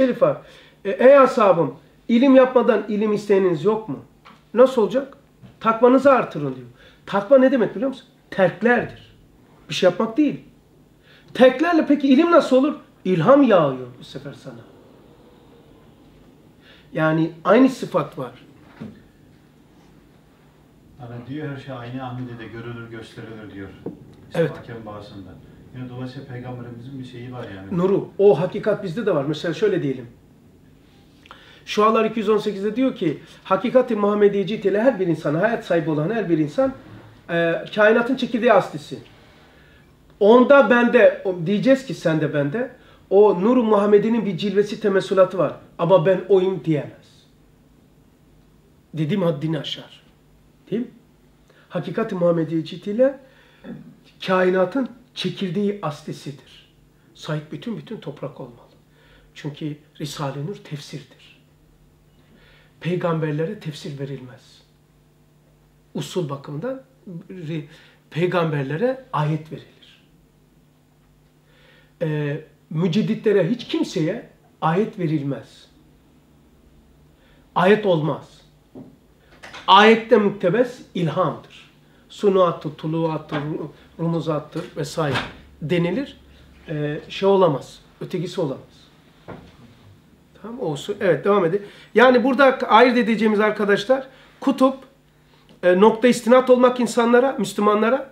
şerif var. E, ey ashabım ilim yapmadan ilim isteyeniniz yok mu? Nasıl olacak? Takvanızı artırın diyor. Takva ne demek biliyor musun? Terklerdir. Bir şey yapmak değil. Terklerle peki ilim nasıl olur? İlham yağıyor bu sefer sana. Yani aynı sıfat var. Hani diyor her şey aynı amilede görülür gösterilir diyor. Evet. Hakem bahsında. Yine dolayısıyla peygamberimizin bir şeyi var yani. Nuru. O hakikat bizde de var. Mesela şöyle diyelim. Şualar 218'de diyor ki hakikati Muhammediyeci ile her bir insan, hayat sahibi olan her bir insan e, kainatın çekirdeği aslisi. Onda bende, diyeceğiz ki sende bende, o Nur Muhammed'in bir cilvesi temessülatı var. Ama ben oyum diyemez. Dediğim haddini aşar. Değil mi? Hakikati Muhammediyeci ile kainatın çekirdeği aslisidir. Sahip bütün bütün toprak olmalı. Çünkü Risale-i Nur tefsirdir. Peygamberlere tefsir verilmez. Usul bakımından peygamberlere ayet verilir. Ee, mücedditlere hiç kimseye ayet verilmez. Ayet olmaz. Ayette müktebes ilhamdır. Sunuattır, tuluattır, rumuzattır vesaire denilir. Ee, şey olamaz. Ötekisi olamaz. Tamam olsun. Evet devam edin. Yani burada ayırt edeceğimiz arkadaşlar kutup e, nokta istinat olmak insanlara, Müslümanlara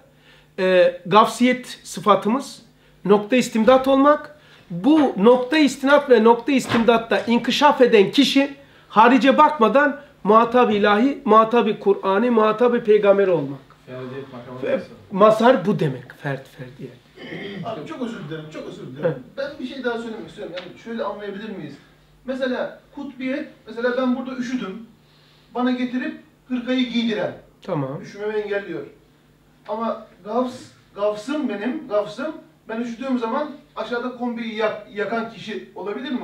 e, gafsiyet sıfatımız nokta istimdat olmak bu nokta istinat ve nokta istimdatta inkişaf eden kişi harice bakmadan muhatap ilahi, muhatap Kur'an'ı, muhatap peygamberi olmak. Mazhar bu demek. Fert ferdiye. Abi çok özür dilerim, çok özür dilerim. Ben bir şey daha söylemek istiyorum. Yani şöyle anlayabilir miyiz? Mesela kutbiyet, mesela ben burada üşüdüm. Bana getirip hırkayı giydiren, Tamam. üşümemi engelliyor. Ama gafs, gafsım benim, gafsım, ben üşüdüğüm zaman aşağıda kombiyi yak- yakan kişi olabilir mi?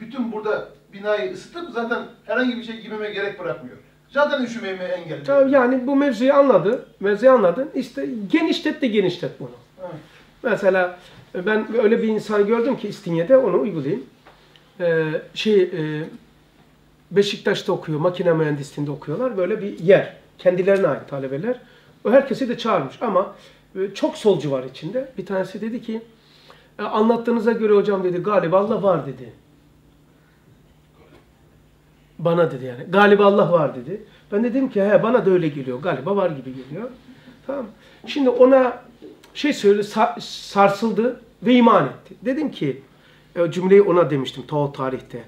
Bütün burada binayı ısıtıp zaten herhangi bir şey giymeme gerek bırakmıyor. Zaten üşümemi engelliyor. Tamam, Yani bu mevzuyu anladı. Mevzuyu anladın. İşte genişlet de genişlet bunu. Evet. Mesela ben öyle bir insan gördüm ki İstinye'de onu uygulayayım. Ee, şey e, Beşiktaş'ta okuyor, makine mühendisliğinde okuyorlar. Böyle bir yer. Kendilerine ait talebeler. O herkesi de çağırmış ama e, çok solcu var içinde. Bir tanesi dedi ki "E, anlattığınıza göre hocam dedi galiba Allah var dedi. Bana dedi yani. Galiba Allah var dedi. Ben dedim ki he bana da öyle geliyor. Galiba var gibi geliyor. Tamam. Şimdi ona şey söyle sa- sarsıldı ve iman etti. Dedim ki e, cümleyi ona demiştim ta o tarihte.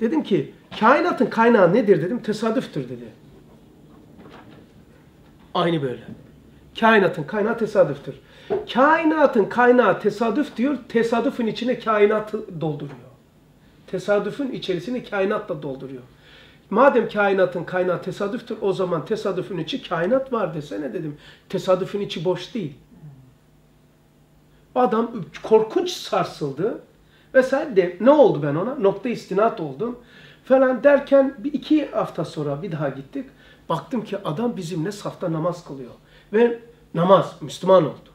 Dedim ki kainatın kaynağı nedir dedim. Tesadüftür dedi. Aynı böyle. Kainatın kaynağı tesadüftür. Kainatın kaynağı tesadüf diyor. Tesadüfün içine kainatı dolduruyor. Tesadüfün içerisini kainatla dolduruyor. Madem kainatın kaynağı tesadüftür o zaman tesadüfün içi kainat var desene dedim. Tesadüfün içi boş değil. Adam korkunç sarsıldı. Vesaire de ne oldu ben ona? Nokta istinat oldum. Falan derken bir iki hafta sonra bir daha gittik. Baktım ki adam bizimle safta namaz kılıyor. Ve namaz, Müslüman oldu.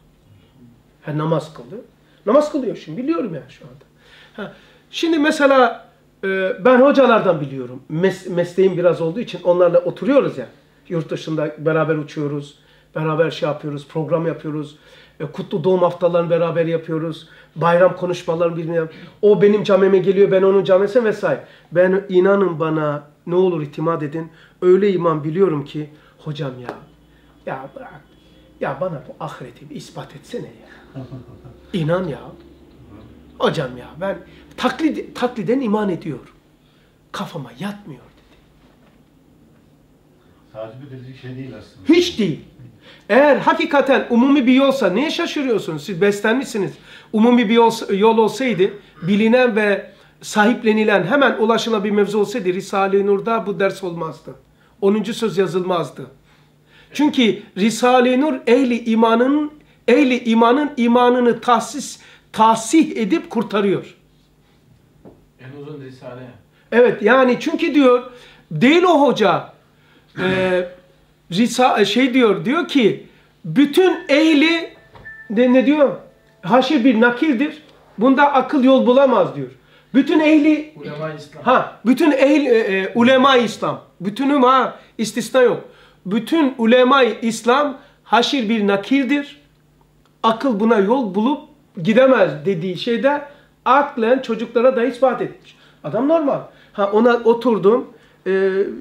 Ha, namaz kıldı. Namaz kılıyor şimdi biliyorum ya şu anda. Ha, şimdi mesela ben hocalardan biliyorum. Mes- mesleğim biraz olduğu için onlarla oturuyoruz ya. Yurt dışında beraber uçuyoruz. Beraber şey yapıyoruz, program yapıyoruz. E, kutlu doğum haftalarını beraber yapıyoruz. Bayram konuşmalarını bilmiyorum. O benim camime geliyor, ben onun camesine vesaire. Ben inanın bana ne olur itimat edin. Öyle iman biliyorum ki hocam ya. Ya bırak. Ya bana bu ahireti bir ispat etsene ya. İnan ya. Hocam ya ben taklit, takliden iman ediyorum. Kafama yatmıyor dedi. Takip edilecek şey değil aslında. Hiç değil. Eğer hakikaten umumi bir yolsa niye şaşırıyorsunuz? Siz beslenmişsiniz. Umumi bir yol, yol olsaydı bilinen ve sahiplenilen hemen ulaşılan bir mevzu olsaydı Risale-i Nur'da bu ders olmazdı. 10. söz yazılmazdı. Çünkü Risale-i Nur ehli imanın ehli imanın imanını tahsis tahsih edip kurtarıyor. En uzun risale. Evet yani çünkü diyor değil o hoca e, risa, şey diyor diyor ki bütün ehli ne, ne diyor? Haşir bir nakildir. Bunda akıl yol bulamaz diyor. Bütün ehli Ulema İslam. Ha, bütün ehl e, e, ulema İslam, bütünüm ha istisna yok. Bütün ulema İslam haşir bir nakirdir. Akıl buna yol bulup gidemez dediği şeyde aklen çocuklara da ispat etmiş. Adam normal. Ha ona oturdum. e,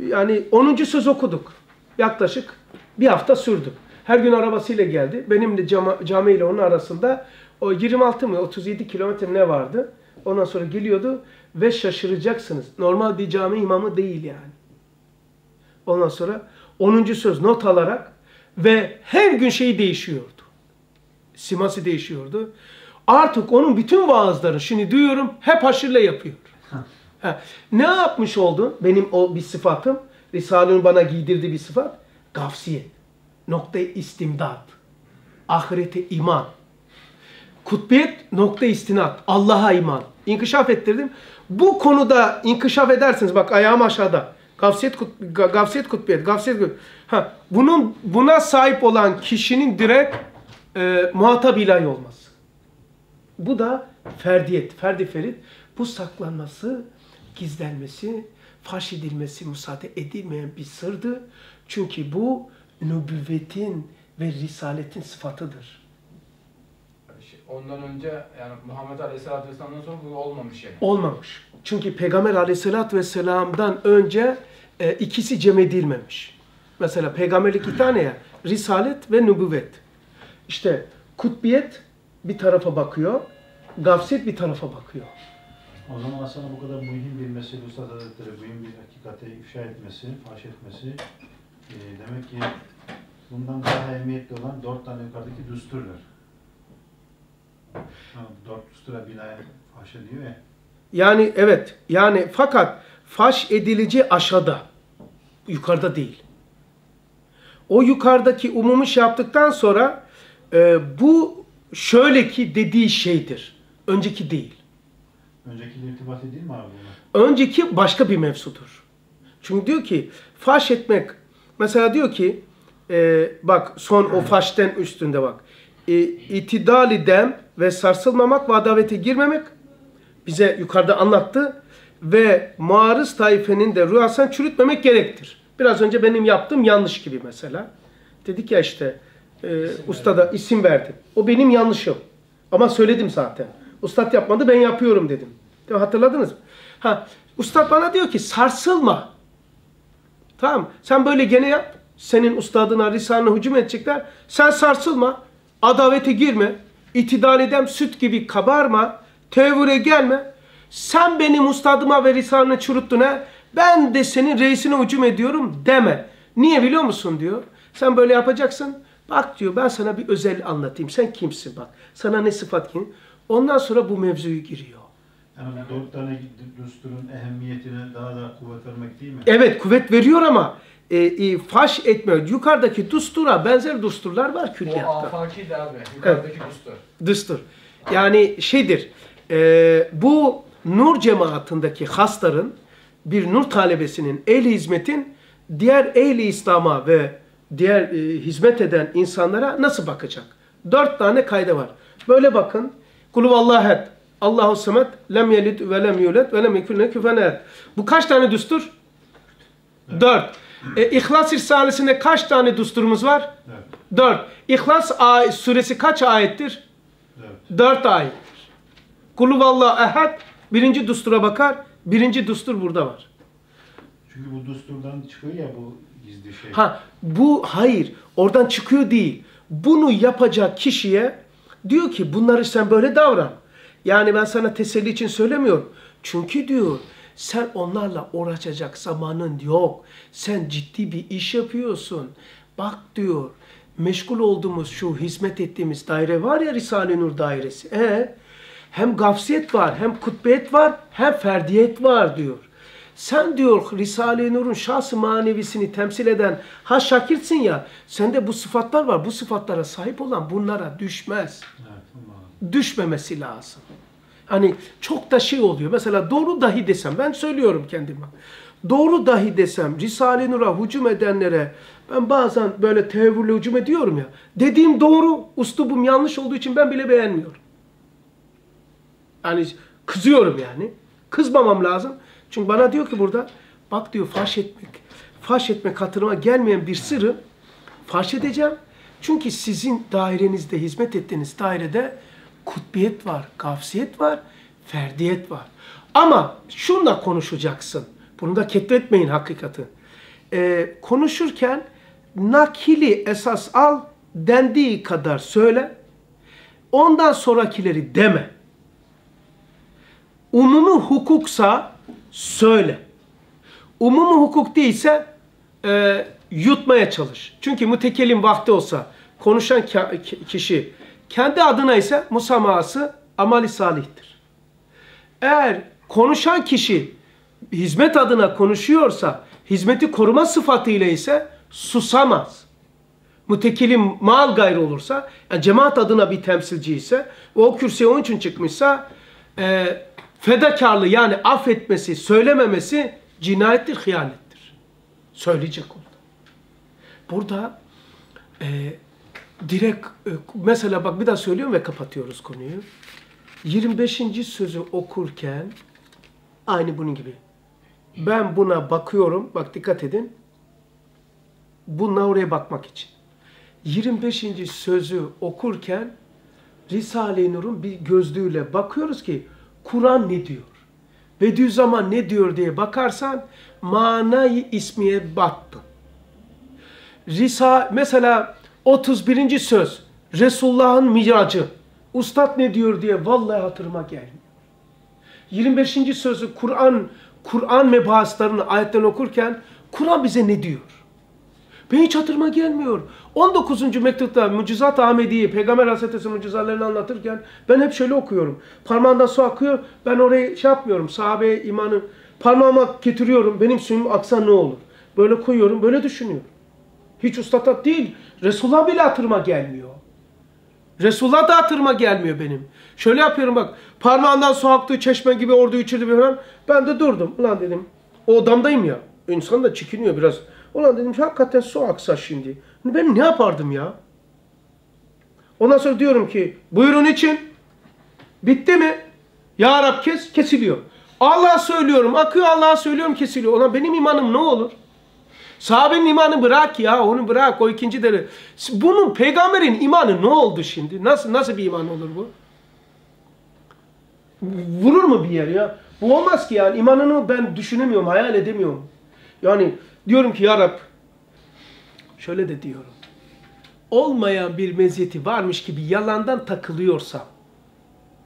yani 10. söz okuduk. Yaklaşık bir hafta sürdü. Her gün arabasıyla geldi. Benim de cama, cami ile onun arasında o 26 mı 37 kilometre ne vardı? Ondan sonra geliyordu ve şaşıracaksınız. Normal bir cami imamı değil yani. Ondan sonra 10. söz not alarak ve her gün şeyi değişiyordu. Siması değişiyordu. Artık onun bütün vaazları şimdi duyuyorum hep haşirle yapıyor. Ha, ne yapmış oldu? Benim o bir sıfatım. Risale'nin bana giydirdiği bir sıfat. Gafsiyet. Nokta istimdat. Ahirete iman. Kutbiyet nokta istinat. Allah'a iman. İnkişaf ettirdim. Bu konuda inkişaf edersiniz. Bak ayağım aşağıda. Gafsiyet, kut, ga- gafsiyet kutbiyet. Gafsiyet kut- ha, bunun buna sahip olan kişinin direkt e, muhatap ilahi olması. Bu da ferdiyet, ferdi ferit. Bu saklanması, gizlenmesi, faş edilmesi müsaade edilmeyen bir sırdı. Çünkü bu nübüvvetin ve risaletin sıfatıdır. Ondan önce yani Muhammed Aleyhisselatü Vesselam'dan sonra bu olmamış yani. Olmamış. Çünkü Peygamber aleyhissalatü vesselam'dan önce e, ikisi cem edilmemiş. Mesela peygamberlik iki tane ya. Risalet ve nübüvvet. İşte kutbiyet bir tarafa bakıyor. Gafset bir tarafa bakıyor. O zaman aslında bu kadar mühim bir mesele Üstad Hazretleri mühim bir hakikati ifşa etmesi, faş etmesi e, demek ki bundan daha ehemmiyetli olan dört tane yukarıdaki düsturlar. Ha, dört düstura binaen faş ediyor ya. Yani evet. Yani fakat faş edilici aşağıda. Yukarıda değil. O yukarıdaki umumu şey yaptıktan sonra e, bu şöyle ki dediği şeydir. Önceki değil. Önceki irtibat değil mi abi buna? Önceki başka bir mevzudur. Çünkü diyor ki faş etmek mesela diyor ki e, bak son o faşten üstünde bak. E, itidali dem ve sarsılmamak ve adavete girmemek bize yukarıda anlattı ve muarız taifenin de rüyasını çürütmemek gerektir. Biraz önce benim yaptığım yanlış gibi mesela. Dedik ya işte e, ustada isim verdim. O benim yanlışım. Ama söyledim zaten. Ustad yapmadı ben yapıyorum dedim. Hatırladınız mı? Ha, ustad bana diyor ki sarsılma. Tamam Sen böyle gene yap. Senin ustadına, risalene hücum edecekler. Sen sarsılma. Adavete girme. İtidal edem süt gibi kabarma. Tevhüre gelme. Sen benim ustadıma ve risalene çürüttün ha. Ben de senin reisine hücum ediyorum deme. Niye biliyor musun diyor. Sen böyle yapacaksın. Bak diyor ben sana bir özel anlatayım. Sen kimsin bak. Sana ne sıfat kim? Ondan sonra bu mevzuyu giriyor. Yani dört tane düsturun ehemmiyetine daha da kuvvet vermek değil mi? Evet kuvvet veriyor ama e, e, faş etmiyor. Yukarıdaki dustura benzer dusturlar var O külliyatta. afaki de abi. Yukarıdaki düstur. Düstur. Yani şeydir. e, bu nur cemaatindeki hasların bir nur talebesinin ehli hizmetin diğer ehli İslam'a ve diğer e, hizmet eden insanlara nasıl bakacak? Dört tane kayda var. Böyle bakın. Kuluvallahu ehad. Allahu samet. Lem yelid ve lem yulet ve lem kufuven ehad. Bu kaç tane düstur? Dört. E, İhlas Risalesi'nde kaç tane düsturumuz var? Evet. Dört. İhlas suresi kaç ayettir? evet. Dört ayettir. Kuluvallahu ehad. Birinci düstura bakar. Birinci düstur burada var. Çünkü bu düsturdan çıkıyor ya bu şey. Ha bu hayır. Oradan çıkıyor değil. Bunu yapacak kişiye diyor ki bunları sen böyle davran. Yani ben sana teselli için söylemiyorum. Çünkü diyor sen onlarla uğraşacak zamanın yok. Sen ciddi bir iş yapıyorsun. Bak diyor meşgul olduğumuz şu hizmet ettiğimiz daire var ya Risale-i Nur dairesi. E, hem gafsiyet var hem kutbiyet var hem ferdiyet var diyor. Sen diyor Risale-i Nur'un şahsı manevisini temsil eden ha şakirtsin ya sende bu sıfatlar var. Bu sıfatlara sahip olan bunlara düşmez. Evet. Düşmemesi lazım. Hani çok da şey oluyor. Mesela doğru dahi desem ben söylüyorum kendime. Doğru dahi desem Risale-i Nur'a hücum edenlere ben bazen böyle tevhürle hücum ediyorum ya. Dediğim doğru, uslubum yanlış olduğu için ben bile beğenmiyorum. Yani kızıyorum yani. Kızmamam lazım. Çünkü bana diyor ki burada bak diyor faş etmek, faş etmek hatırıma gelmeyen bir sırrı faş edeceğim. Çünkü sizin dairenizde, hizmet ettiğiniz dairede kutbiyet var, gafsiyet var, ferdiyet var. Ama şunla konuşacaksın. Bunu da ketretmeyin hakikati. Ee, konuşurken nakili esas al, dendiği kadar söyle. Ondan sonrakileri deme. Umumi hukuksa söyle. Umumi hukuk değilse e, yutmaya çalış. Çünkü mütekellim vakti olsa konuşan kişi kendi adına ise musamahası amali salihtir. Eğer konuşan kişi hizmet adına konuşuyorsa hizmeti koruma sıfatıyla ise susamaz. Mütekilim mal gayrı olursa, yani cemaat adına bir temsilci ise ve o kürsüye onun için çıkmışsa e, fedakarlığı yani affetmesi, söylememesi cinayettir, hıyanettir. Söyleyecek oldu. Burada e, direkt e, mesela bak bir daha söylüyorum ve kapatıyoruz konuyu. 25. sözü okurken aynı bunun gibi. Ben buna bakıyorum. Bak dikkat edin. Bununla oraya bakmak için. 25. sözü okurken Risale-i Nur'un bir gözlüğüyle bakıyoruz ki Kur'an ne diyor? Bediüzzaman ne diyor diye bakarsan manayı ismiye battın. Risa mesela 31. söz Resulullah'ın miracı. Ustad ne diyor diye vallahi hatırıma gelmiyor. 25. sözü Kur'an Kur'an mebahaslarını ayetten okurken Kur'an bize ne diyor? Ben hiç hatırıma gelmiyor. 19. mektupta Mucizat Ahmediye, Peygamber Hazretleri mucizalarını anlatırken ben hep şöyle okuyorum. Parmağından su akıyor. Ben orayı şey yapmıyorum. Sahabe imanı parmağıma getiriyorum. Benim suyum aksa ne olur? Böyle koyuyorum. Böyle düşünüyorum. Hiç ustatat değil. Resulullah bile hatırıma gelmiyor. Resulullah da hatırıma gelmiyor benim. Şöyle yapıyorum bak. Parmağından su aktı, çeşme gibi orada içirdi falan. Ben de durdum. Ulan dedim. O odamdayım ya. İnsan da çekiniyor biraz. Ulan dedim hakikaten su aksa şimdi. Ben ne yapardım ya? Ondan sonra diyorum ki buyurun için. Bitti mi? Ya Rab kes, kesiliyor. Allah'a söylüyorum, akıyor Allah'a söylüyorum kesiliyor. Ulan benim imanım ne olur? Sahabenin imanı bırak ya, onu bırak, o ikinci deri. Bunun peygamberin imanı ne oldu şimdi? Nasıl nasıl bir iman olur bu? Vurur mu bir yer ya? Bu olmaz ki yani. imanını ben düşünemiyorum, hayal edemiyorum. Yani diyorum ki ya Rab, şöyle de diyorum. Olmayan bir meziyeti varmış gibi yalandan takılıyorsam,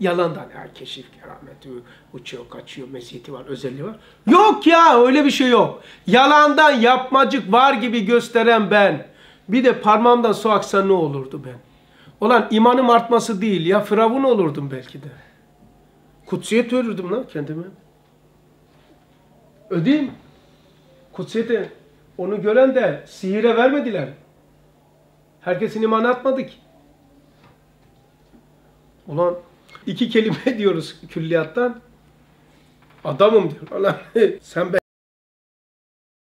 yalandan her keşif, keramet, uçuyor, kaçıyor, meziyeti var, özelliği var. Yok ya öyle bir şey yok. Yalandan yapmacık var gibi gösteren ben. Bir de parmağımdan su aksa ne olurdu ben? Olan imanım artması değil ya firavun olurdum belki de. Kutsiyet verirdim lan kendime. Ödeyim. Kutsiyete onu gören de sihire vermediler. Herkesin imanı atmadı ki. Ulan iki kelime diyoruz külliyattan. Adamım diyor. Ulan sen be